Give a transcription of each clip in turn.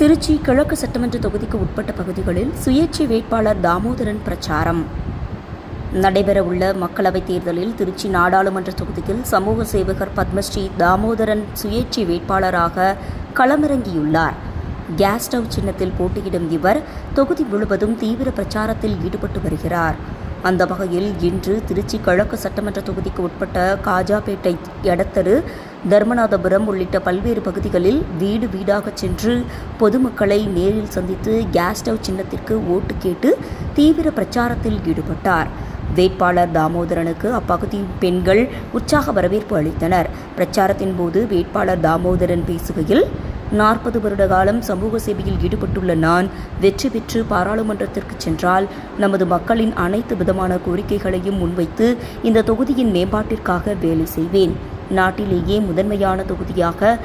திருச்சி கிழக்கு சட்டமன்ற தொகுதிக்கு உட்பட்ட பகுதிகளில் சுயேட்சை வேட்பாளர் தாமோதரன் பிரச்சாரம். நடைபெறவுள்ள மக்களவைத் தேர்தலில் திருச்சி நாடாளுமன்ற தொகுதியில் சமூக சேவகர் பத்மஸ்ரீ தாமோதரன் சுயேட்சை வேட்பாளராக களமிறங்கியுள்ளார். கேஸ் ஸ்டவ் சின்னத்தில் போட்டியிடும் இவர் தொகுதி முழுவதும் தீவிர பிரச்சாரத்தில் ஈடுபட்டு வருகிறார். அந்த வகையில் இன்று திருச்சி கிழக்கு சட்டமன்ற தொகுதிக்கு உட்பட்ட காஜாபேட்டை எடத்தரு தர்மநாதபுரம் உள்ளிட்ட பல்வேறு பகுதிகளில் வீடு வீடாக சென்று பொதுமக்களை நேரில் சந்தித்து கேஸ் ஸ்டவ் சின்னத்திற்கு ஓட்டு கேட்டு தீவிர பிரச்சாரத்தில் ஈடுபட்டார். வேட்பாளர் தாமோதரனுக்கு அப்பகுதி பெண்கள் உற்சாக வரவேற்பு அளித்தனர். பிரச்சாரத்தின் போது வேட்பாளர் தாமோதரன் பேசுகையில் நாற்பது வருட காலம் சமூக சேவையில் ஈடுபட்டுள்ள நான் வெற்றி பெற்று பாராளுமன்றத்திற்கு சென்றால் நமது மக்களின் அனைத்து விதமான கோரிக்கைகளையும் முன்வைத்து இந்த தொகுதியின் மேம்பாட்டிற்காக வேலை செய்வேன். நாட்டிலேயே முதன்மையான தொகுதியாக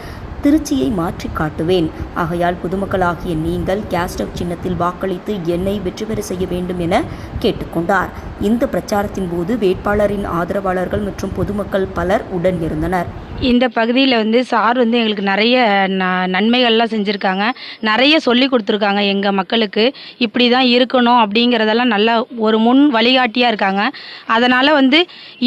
திருச்சியை மாற்றி காட்டுவேன். ஆகையால் பொதுமக்களாகிய நீங்கள் கேஸ்டவ் சின்னத்தில் வாக்களித்து என்னை வெற்றி பெற செய்ய வேண்டும் என கேட்டுக்கொண்டார் இந்த பிரச்சாரத்தின் போது வேட்பாளரின் ஆதரவாளர்கள் மற்றும் பொதுமக்கள் பலர் உடன் இருந்தனர். இந்த பகுதியில் வந்து சார் வந்து எங்களுக்கு நிறைய ந நன்மைகள்லாம் செஞ்சுருக்காங்க. நிறைய சொல்லி கொடுத்துருக்காங்க எங்கள் மக்களுக்கு. இப்படி தான் இருக்கணும் அப்படிங்கிறதெல்லாம் நல்ல ஒரு முன் வழிகாட்டியாக இருக்காங்க. அதனால் வந்து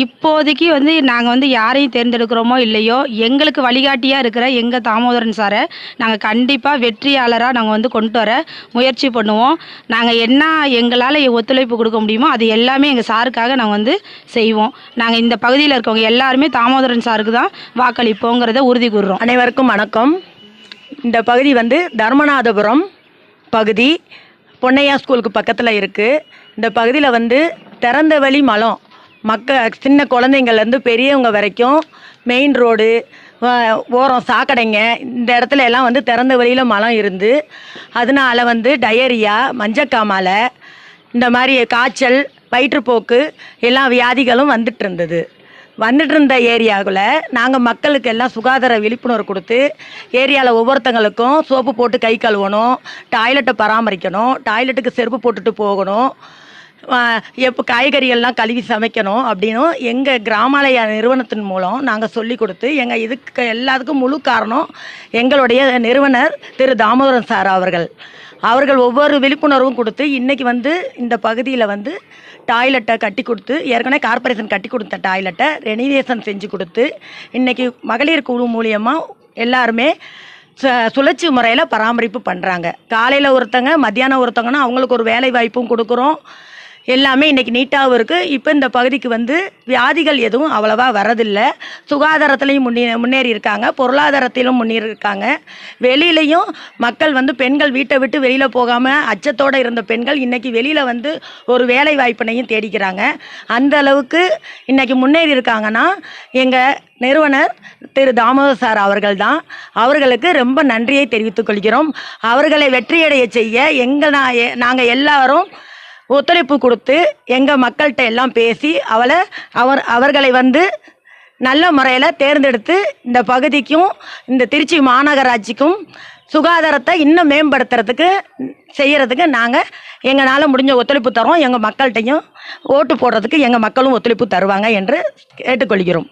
இப்போதைக்கு வந்து நாங்கள் வந்து யாரையும் தேர்ந்தெடுக்கிறோமோ இல்லையோ எங்களுக்கு வழிகாட்டியாக இருக்கிற எங்கள் தாமோதரன் சாரை நாங்கள் கண்டிப்பாக வெற்றியாளராக நாங்கள் வந்து கொண்டு வர முயற்சி பண்ணுவோம். நாங்கள் என்ன எங்களால் ஒத்துழைப்பு கொடுக்க முடியுமோ அது எல்லாமே எங்கள் சாருக்காக நாங்கள் வந்து செய்வோம். நாங்கள் இந்த பகுதியில் இருக்கவங்க எல்லாருமே தாமோதரன் சாருக்கு தான் வாக்களிப்போங்கிறத உறுதி கூறுறோம். அனைவருக்கும் வணக்கம். இந்த பகுதி வந்து தர்மநாதபுரம் பகுதி. பொன்னையா ஸ்கூலுக்கு பக்கத்தில் இருக்குது இந்த பகுதியில் வந்து திறந்த வழி மலம். மக்க சின்ன குழந்தைங்கள்லேருந்து பெரியவங்க வரைக்கும் மெயின் ரோடு ஓரம் சாக்கடைங்க இந்த இடத்துல எல்லாம் வந்து திறந்த வெளியில் மலம் இருந்து அதனால வந்து டயரியா மஞ்சக்காமலை இந்த மாதிரி காய்ச்சல் வயிற்றுப்போக்கு எல்லா வியாதிகளும் வந்துட்டு இருந்தது. வந்துட்டு இருந்த ஏரியாவில் நாங்கள் மக்களுக்கு எல்லாம் சுகாதார விழிப்புணர்வு கொடுத்து ஏரியாவில் ஒவ்வொருத்தங்களுக்கும் சோப்பு போட்டு கை கழுவணும் டாய்லெட்டை பராமரிக்கணும் டாய்லெட்டுக்கு செருப்பு போட்டுட்டு போகணும். எப்போ காய்கறிகள்லாம் கழுவி சமைக்கணும் அப்படின்னும் எங்கள் கிராமாலய நிறுவனத்தின் மூலம் நாங்கள் சொல்லி கொடுத்து எங்கள் இதுக்கு எல்லாத்துக்கும் முழு காரணம் எங்களுடைய நிறுவனர் திரு தாமோதரன் சார் அவர்கள். அவர்கள் ஒவ்வொரு விழிப்புணர்வும் கொடுத்து இன்றைக்கி வந்து இந்த பகுதியில் வந்து டாய்லெட்டை கட்டி கொடுத்து ஏற்கனவே கார்ப்பரேஷன் கட்டி கொடுத்த டாய்லெட்டை ரெனிவேஷன் செஞ்சு கொடுத்து இன்றைக்கி மகளிர் குழு மூலியமாக எல்லாருமே ச சுழற்சி முறையில் பராமரிப்பு பண்ணுறாங்க காலையில் ஒருத்தங்க மத்தியானம் ஒருத்தங்கன்னா அவங்களுக்கு ஒரு வேலை வாய்ப்பும் கொடுக்குறோம். எல்லாமே இன்றைக்கி நீட்டாகவும் இருக்குது இப்போ இந்த பகுதிக்கு வந்து வியாதிகள் எதுவும் அவ்வளவா வரதில்லை. சுகாதாரத்துலேயும் முன்னே முன்னேறி இருக்காங்க. பொருளாதாரத்திலும் முன்னேறி இருக்காங்க. வெளியிலையும் மக்கள் வந்து பெண்கள் வீட்டை விட்டு வெளியில் போகாமல் அச்சத்தோடு இருந்த பெண்கள் இன்றைக்கி வெளியில் வந்து ஒரு வேலை வாய்ப்பினையும் தேடிக்கிறாங்க. அந்த அளவுக்கு இன்றைக்கி முன்னேறி இருக்காங்கன்னா எங்கள் நிறுவனர் திரு தாமோதர் சார் அவர்கள் தான் அவர்களுக்கு ரொம்ப நன்றியை தெரிவித்துக் கொள்கிறோம். அவர்களை வெற்றியடைய செய்ய எங்கள் நான் நாங்கள் எல்லாரும் ஒத்துழைப்பு கொடுத்து எங்கள் மக்கள்கிட்ட எல்லாம் பேசி அவளை அவர் அவர்களை வந்து நல்ல முறையில் தேர்ந்தெடுத்து இந்த பகுதிக்கும் இந்த திருச்சி மாநகராட்சிக்கும் சுகாதாரத்தை இன்னும் மேம்படுத்துறதுக்கு செய்கிறதுக்கு நாங்கள் எங்களால் முடிஞ்ச ஒத்துழைப்பு தரோம் எங்கள் மக்கள்கிட்டையும் ஓட்டு போடுறதுக்கு எங்கள் மக்களும் ஒத்துழைப்பு தருவாங்க என்று கேட்டுக்கொள்கிறோம்.